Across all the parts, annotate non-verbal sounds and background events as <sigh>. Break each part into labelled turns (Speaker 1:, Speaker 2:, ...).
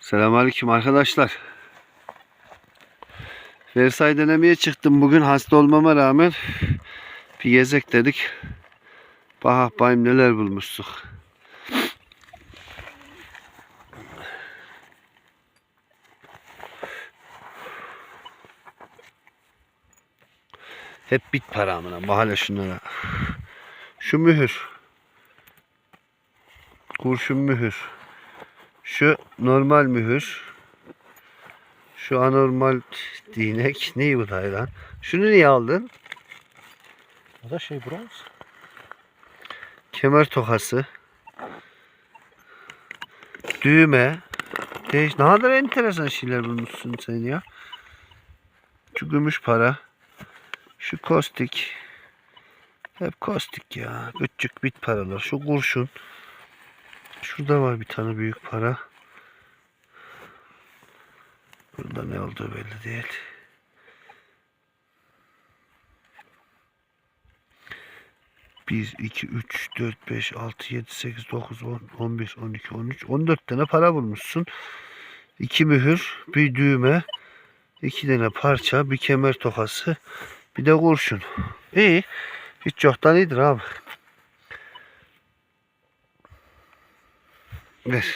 Speaker 1: Selamünaleyküm arkadaşlar. Versay denemeye çıktım bugün hasta olmama rağmen bir gezek dedik. Bah bayım neler bulmuştuk. Hep bit para amına. Mahalle şunlara. Şu mühür. Kurşun mühür. Şu normal mühür. Şu anormal değnek. Ne bu da lan? Şunu niye aldın?
Speaker 2: O da şey bronz.
Speaker 1: Kemer tokası. Düğme. Değiş ne kadar enteresan şeyler bulmuşsun sen ya. Şu gümüş para. Şu kostik. Hep kostik ya. Küçük bit paralar. Şu kurşun. Şurada var bir tane büyük para. Burada ne olduğu belli değil. Bir, iki, üç, dört, beş, altı, yedi, sekiz, dokuz, on, on bir, on iki, on üç, on dört tane para bulmuşsun. İki mühür, bir düğme, iki tane parça, bir kemer tokası, bir de kurşun. İyi. Hiç yoktan iyidir abi. Ver.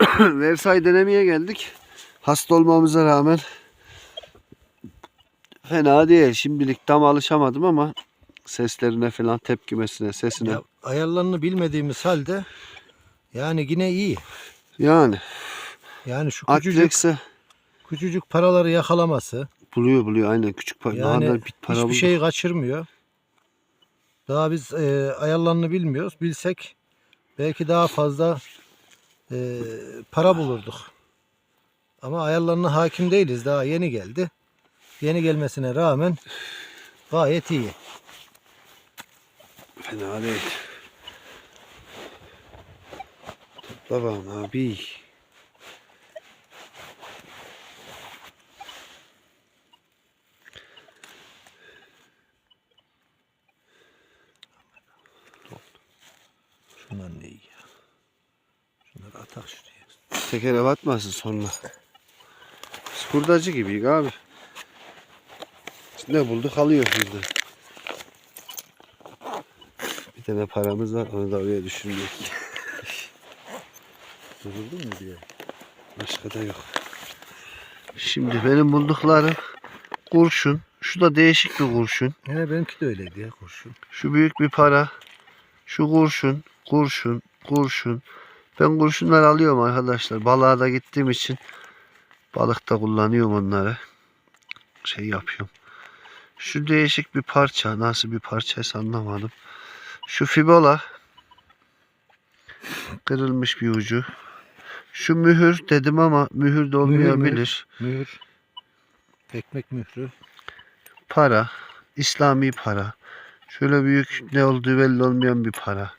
Speaker 1: <coughs> Versay denemeye geldik. Hasta olmamıza rağmen fena değil. Şimdilik tam alışamadım ama seslerine falan tepkimesine, sesine.
Speaker 2: Ya, ayarlarını bilmediğimiz halde yani yine iyi.
Speaker 1: Yani
Speaker 2: Yani şu küçücük, küçücük paraları yakalaması.
Speaker 1: buluyor buluyor aynen küçük para.
Speaker 2: Yani hiçbir
Speaker 1: bulduk.
Speaker 2: şeyi kaçırmıyor. Daha biz e, ayarlarını bilmiyoruz. Bilsek belki daha fazla e, para bulurduk. Ama ayarlarına hakim değiliz. Daha yeni geldi. Yeni gelmesine rağmen gayet iyi.
Speaker 1: Fena değil. Bakalım abi.
Speaker 2: Şunlar ne iyi ya. Şunları atak şuraya.
Speaker 1: Tekere batmasın sonra. Biz hurdacı gibiyiz abi. Ne bulduk alıyor burada. Bir tane paramız var onu da oraya düşürmüyor.
Speaker 2: Duruldun mu diye.
Speaker 1: Başka da yok. Şimdi benim bulduklarım kurşun. Şu da değişik bir kurşun.
Speaker 2: Yine benimki de öyleydi ya kurşun.
Speaker 1: Şu büyük bir para. Şu kurşun, kurşun, kurşun. Ben kurşunlar alıyorum arkadaşlar. Balığa da gittiğim için balıkta kullanıyorum onları. Şey yapıyorum. Şu değişik bir parça. Nasıl bir parçaysa anlamadım. Şu fibola. Kırılmış bir ucu. Şu mühür dedim ama mühür de olmayabilir.
Speaker 2: Mühür. Ekmek mührü.
Speaker 1: para, İslami para. Şöyle büyük ne olduğu belli olmayan bir para.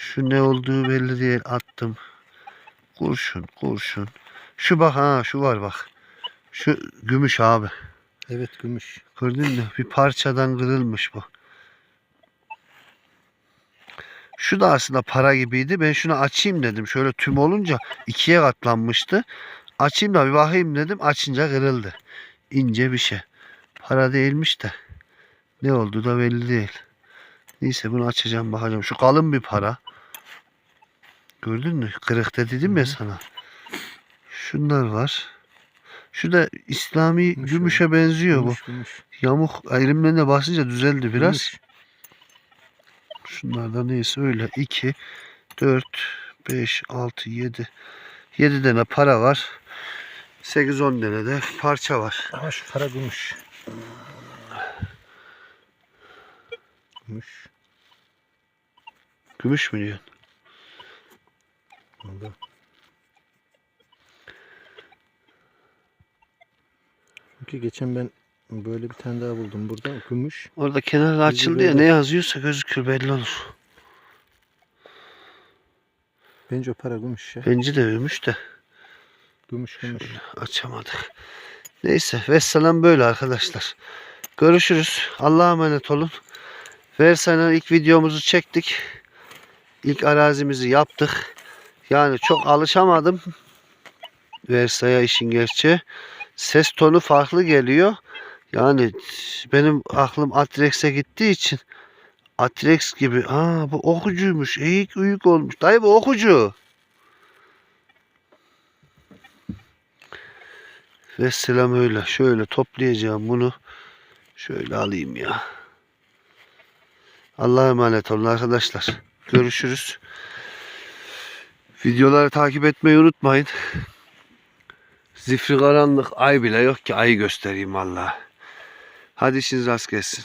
Speaker 1: Şu ne olduğu belli değil attım. Kurşun, kurşun. Şu bak ha şu var bak. Şu gümüş abi.
Speaker 2: Evet gümüş.
Speaker 1: Gördün mü? Bir parçadan kırılmış bu. Şu da aslında para gibiydi. Ben şunu açayım dedim. Şöyle tüm olunca ikiye katlanmıştı. Açayım da bir bakayım dedim. Açınca kırıldı. İnce bir şey. Para değilmiş de. Ne oldu da belli değil. Neyse bunu açacağım bakacağım. Şu kalın bir para. Gördün mü? Kırıkta dedim ya sana. Şunlar var. Şu da İslami
Speaker 2: Gümüş
Speaker 1: gümüşe benziyor bu.
Speaker 2: Gümüş gümüş.
Speaker 1: Yamuk de basınca düzeldi biraz.
Speaker 2: Gümüş.
Speaker 1: Şunlardan neyse öyle. 2, 4, 5, 6, 7. 7 tane para var. 8-10 tane de parça var.
Speaker 2: Ama şu para gümüş. Gümüş.
Speaker 1: Gümüş mü diyorsun?
Speaker 2: Çünkü geçen ben böyle bir tane daha buldum burada. Gümüş.
Speaker 1: Orada kenarı açıldı ya ne yazıyorsa gözükür belli olur.
Speaker 2: Bence o para gümüş ya.
Speaker 1: Bence de gümüş de
Speaker 2: Gümüş gümüş.
Speaker 1: açamadık. Neyse vesselam böyle arkadaşlar. Görüşürüz. Allah'a emanet olun. Versay'la ilk videomuzu çektik. İlk arazimizi yaptık. Yani çok alışamadım. Versaya işin gerçeği. Ses tonu farklı geliyor. Yani benim aklım Atrex'e gittiği için Atrex gibi. Aa bu okucuymuş. Eğik uyuk olmuş. Dayı bu okucu. Ve selam öyle. Şöyle toplayacağım bunu. Şöyle alayım ya. Allah'a emanet olun arkadaşlar. Görüşürüz. Videoları takip etmeyi unutmayın. Zifri karanlık ay bile yok ki ayı göstereyim valla. Hadi işiniz rast gelsin.